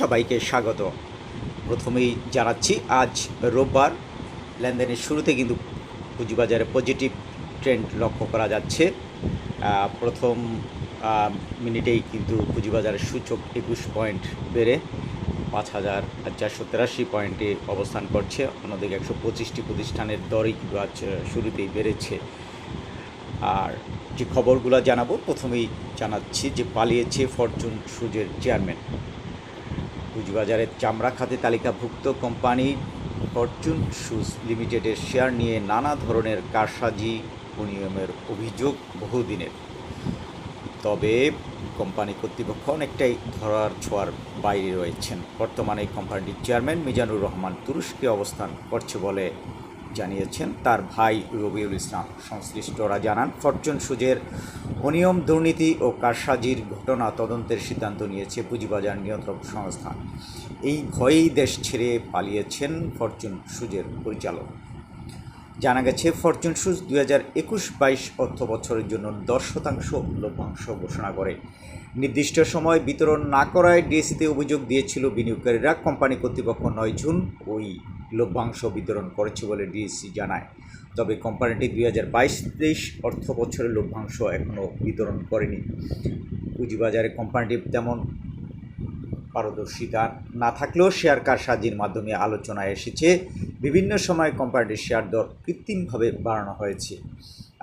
সবাইকে স্বাগত। প্রথমেই জানাচ্ছি, আজ রোববার, লেনদেনের শুরুতে কিন্তু পুঁজিবাজারে পজিটিভ ট্রেন্ড লক্ষ্য করা যাচ্ছে। প্রথম মিনিটেই কিন্তু পুঁজিবাজারের সূচক একুশ পয়েন্ট বেড়ে পাঁচ হাজার চারশো তেরাশি পয়েন্টে অবস্থান করছে। অন্যদিকে একশো পঁচিশটি প্রতিষ্ঠানের দরই কিন্তু আজ শুরুতেই বেড়েছে। আর যে খবরগুলো জানাব, প্রথমেই জানাচ্ছি যে পালিয়েছে ফরচুন সুজের চেয়ারম্যান পুঁজিবাজারের চামড়া খাতে তালিকাভুক্ত কোম্পানি ফরচুন শুজ লিমিটেডের শেয়ার নিয়ে নানা ধরনের কারসাজি অনিয়মের অভিযোগ বহুদিনের। তবে কোম্পানি কর্তৃপক্ষ অনেকটাই ধরার ছোঁয়ার বাইরে রয়েছেন। বর্তমানে কোম্পানিটির চেয়ারম্যান মিজানুর রহমান তুরস্কে অবস্থান করছে বলে জানিয়েছেন, তার ভাই রবিউল ইসলাম। সংশ্লিষ্টরা জানান, ফরচুন সুজের অনিয়ম, দুর্নীতি ও কারসাজির ঘটনা তদন্তের সিদ্ধান্ত নিয়েছে পুঁজিবাজার নিয়ন্ত্রক সংস্থা। এই ভয়েই দেশ ছেড়ে পালিয়েছেন ফরচুন সুজের পরিচালক। জানা গেছে, ফরচুন সুজ দুই হাজার একুশ বাইশ অর্থ বছরের জন্য দশ শতাংশ লভ্যাংশ ঘোষণা করে। নির্দিষ্ট সময় বিতরণ না করায় ডিএসিতে অভিযোগ দিয়েছিল বিনিয়োগকারীরা। কোম্পানি কর্তৃপক্ষ নয় জুন ওই লভ্যাংশ বিতরণ করেছে বলে ডিএসসি জানায়। তবে কোম্পানিটি দুই হাজার বাইশ তেইশ অর্থ বছরের লভ্যাংশ এখনও বিতরণ করেনি। পুঁজিবাজারে কোম্পানিটি তেমন পারদর্শিতা না থাকলেও শেয়ার কারসাজির মাধ্যমে আলোচনায় এসেছে। বিভিন্ন সময় কোম্পানিটির শেয়ার দর কৃত্রিমভাবে বাড়ানো হয়েছে।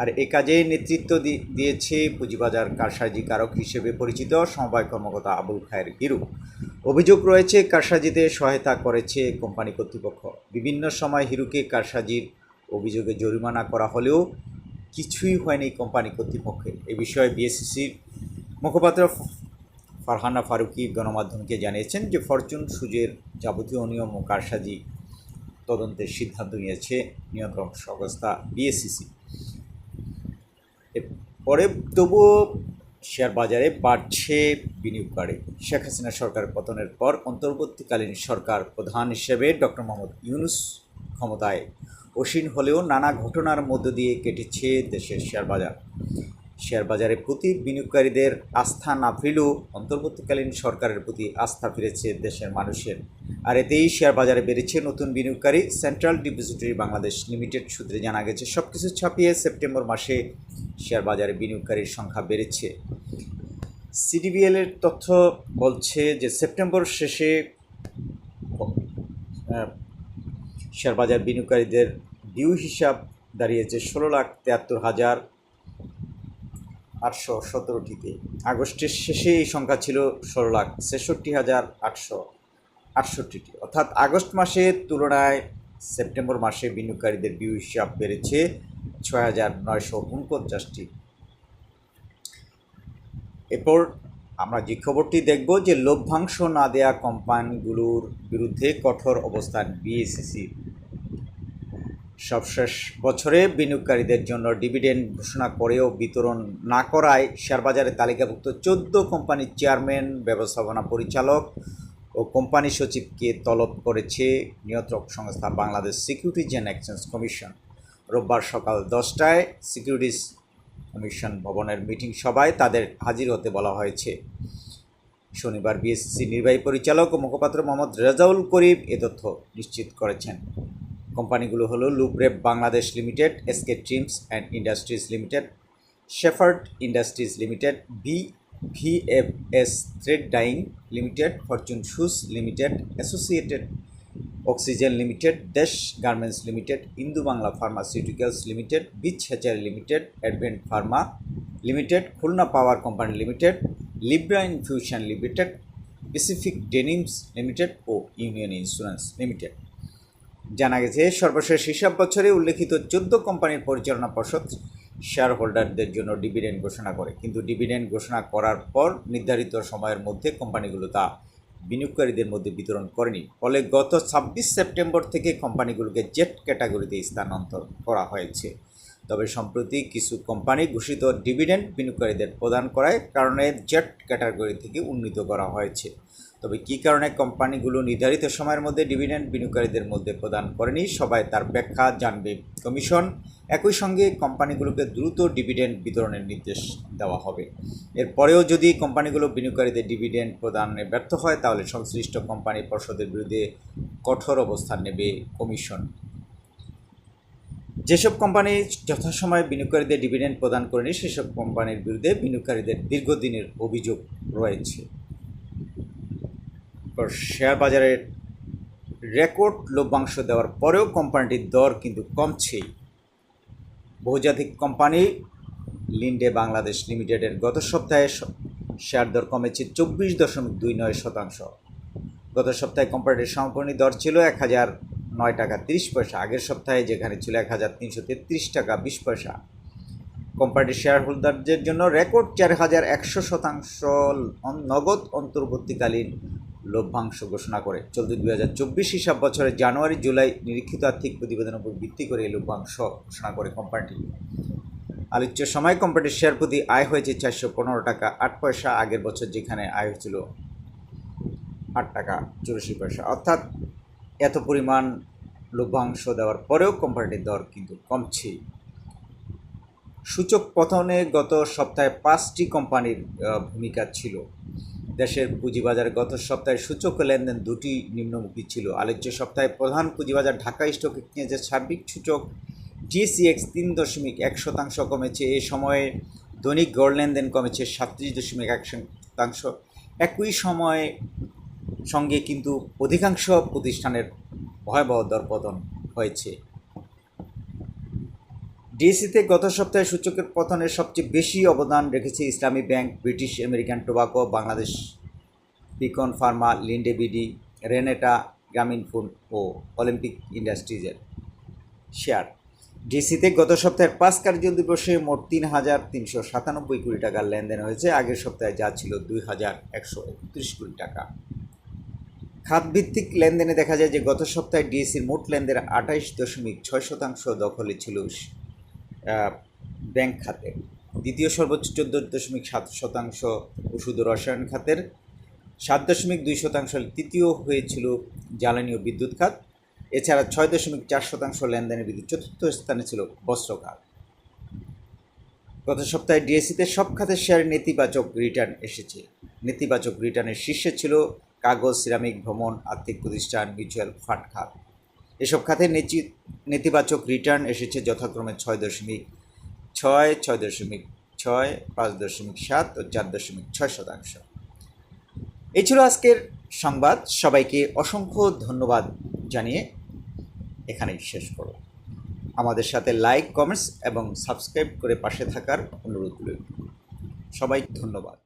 আর এ কাজে নেতৃত্ব দিয়েছে পুঁজিবাজার কারসাজি কারক হিসেবে পরিচিত সমবায় কর্মকর্তা আবুল খায়ের হিরু অভিযোগ রয়েছে, কারসাজিতে সহায়তা করেছে কোম্পানি কর্তৃপক্ষ। বিভিন্ন সময় হিরুকে কারসাজির অভিযোগে জরিমানা করা হলেও কিছুই হয়নি কোম্পানি কর্তৃপক্ষের। এ বিষয়ে বিএসসিসির মুখপাত্র ফারহানা ফারুকি গণমাধ্যমকে জানিয়েছেন যে ফরচুন সুজের যাবতীয় নিয়ম ও কারসাজি তদন্তের সিদ্ধান্ত নিয়েছে নিয়ন্ত্রণ সংস্থা বিএসসিসি পরে তবুও শেয়ার বাজারে বাড়ছে বিনিয়োগকারী। শেখ হাসিনা সরকার পতনের পর অন্তর্বর্তীকালীন সরকার প্রধান হিসেবে ডক্টর মোহাম্মদ ইউনুস ক্ষমতায়। অসীন হলেও নানা ঘটনার মধ্য দিয়ে কেটেছে দেশের শেয়ার বাজার শেয়ার বাজারে প্রতি বিনিয়োগকারীদের আস্থা না ফিরলেও অন্তর্বর্তীকালীন সরকারের প্রতি আস্থা ফিরেছে দেশের মানুষের। আর এতেই শেয়ার বাজারে বেড়েছে নতুন বিনিয়োগকারী। সেন্ট্রাল ডিপোজিটরি বাংলাদেশ লিমিটেড সূত্রে জানা গেছে সব কিছু ছাপিয়ে সেপ্টেম্বর মাসে শেয়ার বাজারে বিনিয়োগকারীর সংখ্যা বেড়েছে। সিডিবিএল এর তথ্য বলছে যে সেপ্টেম্বর শেষে শেয়ার বাজার বিনিয়োগকারীদের ডিউ হিসাব দাঁড়িয়েছে ষোলো লাখ তেয়াত্তর হাজার আটশো সতেরোটিতে। আগস্টের শেষে এই সংখ্যা ছিল ষোলো লাখ ছেষট্টি হাজার আটশো আটষট্টিটি। অর্থাৎ আগস্ট মাসের তুলনায় সেপ্টেম্বর মাসে বিনিয়োগকারীদের ডিউ হিসাব বেড়েছে ছয় হাজার নয়শো উনপঞ্চাশটি। এরপর আমরা যে খবরটি দেখব যে লভ্যাংশ না দেয়া কোম্পানিগুলোর বিরুদ্ধে কঠোর অবস্থান বিএসসিসি সবশেষ বছরে বিনিয়োগকারীদের জন্য ডিভিডেন্ড ঘোষণা করেও বিতরণ না করায় শেয়ারবাজারে তালিকাভুক্ত চোদ্দ কোম্পানির চেয়ারম্যান, ব্যবস্থাপনা পরিচালক ও কোম্পানি সচিবকে তলব করেছে নিয়ন্ত্রক সংস্থা Bangladesh Securities and Exchange Commission. রোববার সকাল দশটায় সিকিউরিটিজ কমিশন ভবনের মিটিং সভায় তাদের হাজির হতে বলা হয়েছে। শনিবার বিএসসি নির্বাহী পরিচালক ও মুখপাত্র মোহাম্মদ রেজাউল করিম এ তথ্য নিশ্চিত করেছেন। কোম্পানিগুলো হলো Lubrref Bangladesh Limited SK Trims and Industries Limited, Shepherd Industries Limited, B VFS Thread Dyeing Limited, Fortune Shoes Limited, Associated Oxygen Limited Desh Garments Limited Indo Bangla Pharmaceuticals Limited Beach Hatchery Limited Advent Pharma Limited Khulna Power Company Limited Libra Infusion Limited Pacific Denims Limited O Union Insurance Limited জানা গেছে, সর্বশেষ হিসাব বছরে উল্লেখিত চোদ্দ কোম্পানির পরিচালনা পর্ষদ শেয়ার হোল্ডারদের জন্য ডিভিডেন্ড ঘোষণা করে। কিন্তু ডিভিডেন্ড ঘোষণা করার পর নির্ধারিত সময়ের মধ্যে কোম্পানিগুলো তা বিনিয়োগকারীদের মধ্যে বিতরণ করেনি। ফলে গত ছাব্বিশ সেপ্টেম্বর থেকে কোম্পানিগুলোকে জেট ক্যাটাগরিতে স্থানান্তর করা হয়েছে। তবে সম্প্রতি কিছু কোম্পানি ঘোষিত ডিভিডেন্ড বিনিয়োগকারীদের প্রদান করায় কারণে জেট ক্যাটাগরি থেকে উন্নীত করা হয়েছে। তবে কী কারণে কোম্পানিগুলো নির্ধারিত সময়ের মধ্যে ডিভিডেন্ড বিনিয়োগকারীদের মধ্যে প্রদান করেনি, সবাই তার ব্যাখ্যা জানবে। কমিশন একই সঙ্গে কোম্পানিগুলোকে দ্রুত ডিভিডেন্ড বিতরণের নির্দেশ দেওয়া হবে। এরপরেও যদি কোম্পানিগুলো বিনিয়োগকারীদের ডিভিডেন্ড প্রদানে ব্যর্থ হয়, তাহলে সংশ্লিষ্ট কোম্পানি পর্ষদের বিরুদ্ধে কঠোর অবস্থান নেবে কমিশন। যেসব কোম্পানি যথাসময়ে বিনিয়োগকারীদের ডিভিডেন্ড প্রদান করেনি, সেসব কোম্পানির বিরুদ্ধে বিনিয়োগকারীদের দীর্ঘদিনের অভিযোগ রয়েছে। এরপর শেয়ার বাজারের রেকর্ড লভ্যাংশ দেওয়ার পরেও কোম্পানিটির দর কিন্তু কমছেই। বহুজাতিক কোম্পানি লিন্ডে বাংলাদেশ লিমিটেডের গত সপ্তাহে শেয়ার দর কমেছে চব্বিশ দশমিক দুই নয় শতাংশ। গত সপ্তাহে কোম্পানিটির সমপর্ণী দর ছিল এক হাজার নয় টাকা তিরিশ পয়সা, আগের সপ্তাহে যেখানে ছিল এক হাজার তিনশো তেত্রিশ টাকা বিশ পয়সা। কোম্পানিটির শেয়ার হোল্ডারদের জন্য রেকর্ড চার হাজার একশো শতাংশ নগদ অন্তর্বর্তীকালীন লভ্যাংশ ঘোষণা করে। চলতি দুই হাজার চব্বিশ হিসাব বছরের জানুয়ারি, জুলাই নিরীক্ষিত আর্থিক প্রতিবেদনের উপর ভিত্তি করে এই লভ্যাংশ ঘোষণা করে কোম্পানিটি। আলোচ্য সময় কোম্পানির শেয়ার প্রতি আয় হয়েছে চারশো পনেরো টাকা, আট পয়সা আগের বছর যেখানে আয় হয়েছিল আট টাকা চুরাশি পয়সা। অর্থাৎ এত পরিমাণ লভ্যাংশ দেওয়ার পরেও কোম্পানিটির দর কিন্তু কমছে। সূচক পতনে গত সপ্তাহে পাঁচটি কোম্পানির ভূমিকা ছিল। দেশের পুঁজিবাজারে গত সপ্তাহে সূচক লেনদেন দুটি নিম্নমুখী ছিল। আলোচ্য সপ্তাহে প্রধান পুঁজিবাজার ঢাকা স্টক এক্সচেঞ্জের সার্বিক সূচক জিএসিএক্স তিন দশমিক এক শতাংশ কমেছে। এ সময়ে দৈনিক গড় লেনদেন কমেছে সাতত্রিশ দশমিক এক শতাংশ। একই সময়ে সঙ্গে কিন্তু অধিকাংশ প্রতিষ্ঠানের ভয়াবহ দরপতন হয়েছে। ডিএসিতে গত সপ্তাহে সূচকের পতনের সবচেয়ে বেশি অবদান রেখেছে Islami Bank, British, American Tobacco, Bangladesh পিকন Pharma, Linde BD, Renata, Grameen Phone ও অলিম্পিক ইন্ডাস্ট্রিজের শেয়ার। ডিসিতে গত সপ্তাহের পাঁচ কার্য দিবসে মোট তিন হাজার তিনশো সাতানব্বই কোটি টাকার লেনদেন হয়েছে। আগের সপ্তাহে যা ছিল দুই হাজার একশো একত্রিশ কোটি টাকা। খাতভিত্তিক লেনদেনে দেখা যায় যে গত সপ্তাহে ডিএসির মোট লেনদেনের আঠাইশ দশমিক ছয় শতাংশ দখলে ছিল ব্যাংক খাতে। দ্বিতীয় সর্বোচ্চ চোদ্দ দশমিক সাত শতাংশ ওষুধ ও রসায়ন খাতের। সাত দশমিক দুই শতাংশ তৃতীয় হয়েছিল জ্বালানি ও বিদ্যুৎ খাত। এছাড়া ছয় দশমিক চার শতাংশ লেনদেনের বিদ্যুৎ চতুর্থ স্থানে ছিল বস্ত্র খাত। গত সপ্তাহে ডিএসিতে সব খাতের শেয়ারে নেতিবাচক রিটার্ন এসেছে। নেতিবাচক রিটার্নের শীর্ষে ছিল কাগজ, সিরামিক, ভ্রমণ, আর্থিক প্রতিষ্ঠান, মিউচুয়াল ফান্ড খাত। এসব খাতে নেতিবাচক রিটার্ন এসেছে যথাক্রমে ছয় দশমিক ছয় ছয় দশমিক ছয়, পাঁচ দশমিক সাত ও চার দশমিক ছয় শতাংশ। এই ছিল আজকের সংবাদ। সবাইকে অসংখ্য ধন্যবাদ জানিয়ে এখানেই শেষ করো আমাদের সাথে লাইক কমেন্টস এবং সাবস্ক্রাইব করে পাশে থাকার অনুরোধ সবাই ধন্যবাদ।